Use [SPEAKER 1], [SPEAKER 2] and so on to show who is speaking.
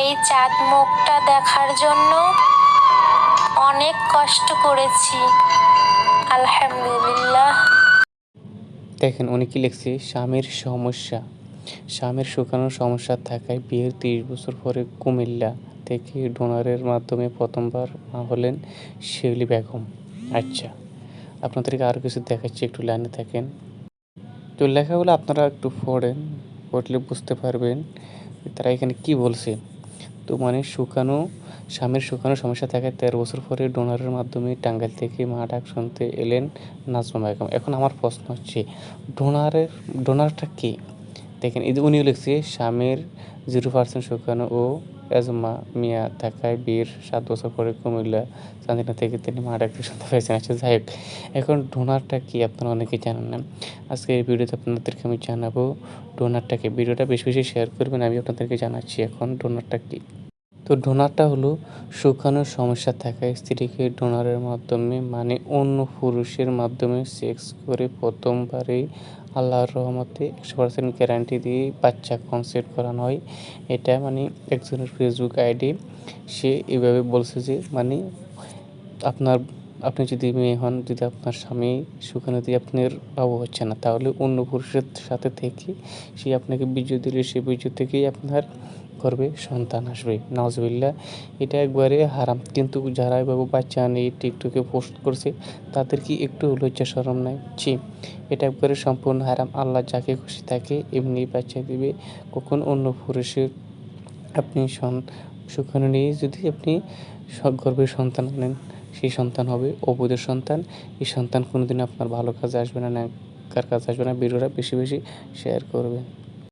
[SPEAKER 1] এই চাঁদ মুখটা দেখার জন্য অনেক কষ্ট করেছি। আলহামদুলিল্লাহ।
[SPEAKER 2] দেখেন, উনি কি লিখছে? স্বামীর সমস্যা। স্বামীর শুকানোর সমস্যা থাকায় বিয়ের তিরিশ বছর পরে কুমিল্লা থেকে ডোনারের মাধ্যমে প্রথমবার মা হলেন শিউলি বেগম। আচ্ছা আপনাদেরকে আরও কিছু দেখাচ্ছি, একটু লাইনে থাকেন। তো লেখাগুলো আপনারা একটু পড়েন, পড়লে বুঝতে পারবেন তারা এখানে কি বলছে। তো মানে শুকানো, স্বামীর শুকানো সমস্যা থাকে। তেরো বছর পরে ডোনারের মাধ্যমে টাঙ্গাইল থেকে মা ডাক শুনতে এলেন নাজমা বেগম। এখন আমার প্রশ্ন হচ্ছে, ডোনারের, ডোনারটা কে? দেখেন, এই যে উনিও লিখছে, স্বামীর জিরো পার্সেন্ট শুকানো ও এজমা মিয়া থাকায় বিয়ের সাত বছর পরে কুমিল্লা চান্দিনা থেকে তিনি মা ডাকতে শুনতে পেয়েছেন। আচ্ছা যাই হোক, এখন ডোনারটা কি আপনারা অনেকেই জানেন না। আজকে এই ভিডিওতে আপনাদেরকে আমি জানাব ডোনারটাকে ভিডিওটা বেশি বেশি শেয়ার করবেন, আমি আপনাদেরকে জানাচ্ছি এখন ডোনারটা কি। তো ডোনারটা হলো শুকানোর সমস্যা থাকায় স্ত্রীকে ডোনারের মাধ্যমে মানে অন্য পুরুষের মাধ্যমে সেক্স করে প্রথমবারেই আল্লাহর রহমতে একশো পার্সেন্ট গ্যারান্টি দিয়ে বাচ্চা কনসেপ্ট করানো হয়। এটা মানে একজনের ফেসবুক আইডি সে এভাবে বলছে যে মানে আপনার আপনি যদি মেয়ে হন, যদি আপনার স্বামী সুখানে দিয়ে আপনার বাবু হচ্ছে না তাহলে অন্য পুরুষের সাথে থেকে সে আপনাকে বীর্য দিলে, সে বীর্য থেকেই আপনার গর্ভে সন্তান আসবে। নজবিল্লা এটা একবারে হারাম। কিন্তু যারা এভাবে বাচ্চা নেই টিকটকে পোস্ট করছে, তাদের কি একটু লজ্জা সরম নাই? ছি, এটা একবারে সম্পূর্ণ হারাম। আল্লাহ যাকে খুশি তাকে এমনি বাচ্চা দিবে। কখন অন্য পুরুষের আপনি সুখানে নিয়ে যদি আপনি স- গর্ভে সন্তান আনেন সেই সন্তান হবে অবৈধ সন্তান। এই সন্তান কোনোদিন আপনার ভালো কাজে আসবে না কার কাজে আসবে না। ভিডিওটা বেশি বেশি শেয়ার করবেন।